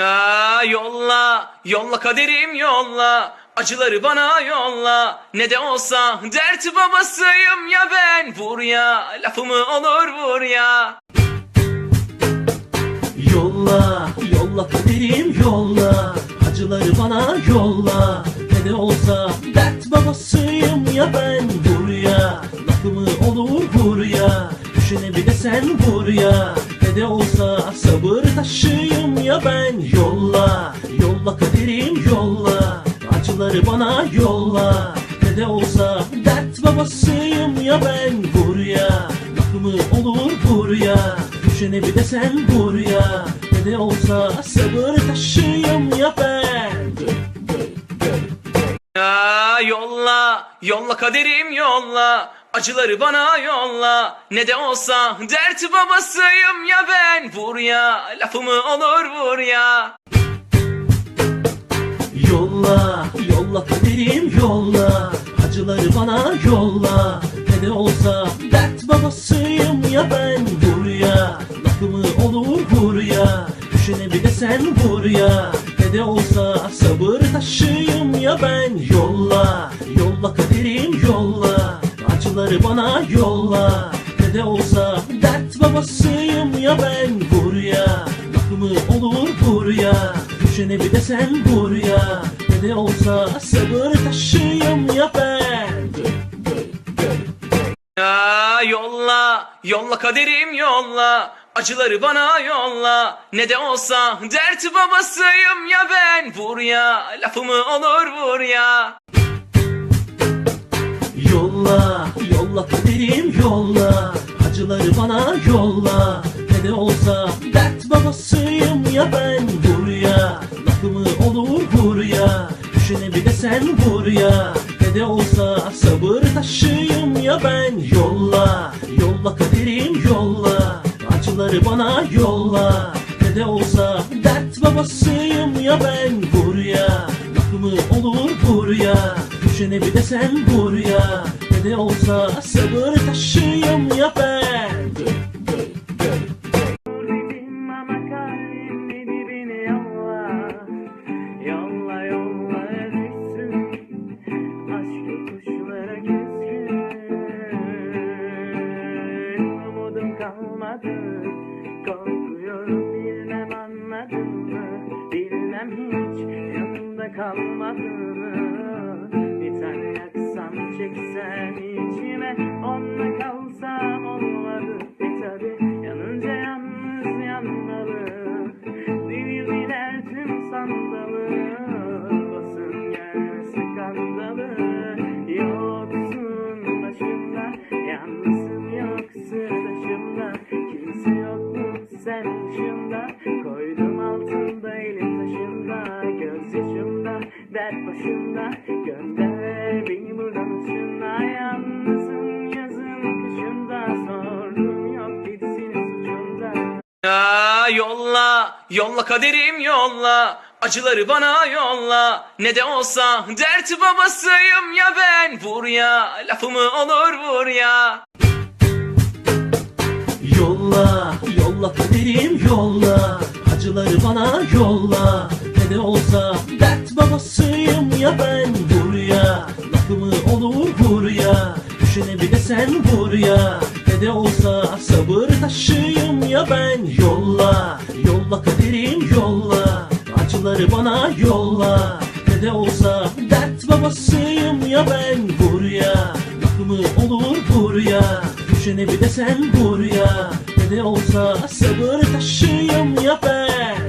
Ya yolla, yolla kaderim yolla. Acıları bana yolla. Ne de olsa dert babasıyım ya ben. Vur ya, lafımı olur vur ya. Yolla, yolla kaderim yolla Acıları bana yolla Ne de olsa dert babasıyım ya ben Buraya lafımı olur buraya Düşene bir de sen buraya Ne de olsa sabır taşıyım ya ben. Yolla, yolla kaderim yolla. Acıları bana yolla. Ne de olsa dert babasıyım ya ben. Buraya lafımı olur buraya. Düşene bir de sen Ne de olsa sabır taşıyım ya ben. Ya yolla, yolla kaderim yolla. Acıları bana yolla. Ne de olsa dert babasıyım ya ben. Vur ya, lafımı olur vur ya. Yolla, yolla kaderim yolla Acıları bana yolla Ne de olsa dert babasıyım ya ben Buraya lafımı olur buraya Düşene bir de sen buraya Ne de olsa sabır taşıyım ya ben Yolla, yolla kaderim Bana yolla Ne de olsa dert babasıyım ya ben Buraya lafımı olur buraya Düşene bir de sen buraya Ne de olsa sabır taşıyım ya ben Ya yolla, yolla kaderim yolla. Acıları bana yolla. Ne de olsa dert babasıyım ya ben. Vur ya, lafımı olur vur ya. Acıları bana yolla. Ne de olsa dert babasıyım ya ben Buraya. Lafımı olur buraya. Düşene bir de sen buraya. Ne de olsa sabır taşıyım ya ben Yolla, yolla kaderim yolla. Acıları bana yolla. Ne de olsa dert babasıyım ya ben Buraya. Lafımı olur buraya. Düşene bir de sen buraya. Ne olsa sabır taşıyım ya ben kalmadı Korkuyorum bilmem anladın mı? Bilmem hiç yanımda kalmadın mı dışında Koydum altında elim taşında Gözyaşımda dert başımda Gönder beni buradan uçuna Yalnızım yazın kışında Sordum yok gitsin suçunda Ya yolla, yolla kaderim yolla. Acıları bana yolla. Ne de olsa dert babasıyım ya ben. Vur ya, lafımı olur vur ya. Kaderim yolla Acıları bana yolla. Ne de olsa dert babasıyım ya ben Buraya lafımı olur buraya Düşene bir de sen buraya Ne de olsa sabır taşıyım ya ben Yolla, yolla kaderim yolla. Acıları bana yolla. Ne de olsa dert babasıyım ya ben Buraya lafımı olur buraya Düşene bir de sen Ne de olsa sabır taşıyım ya ben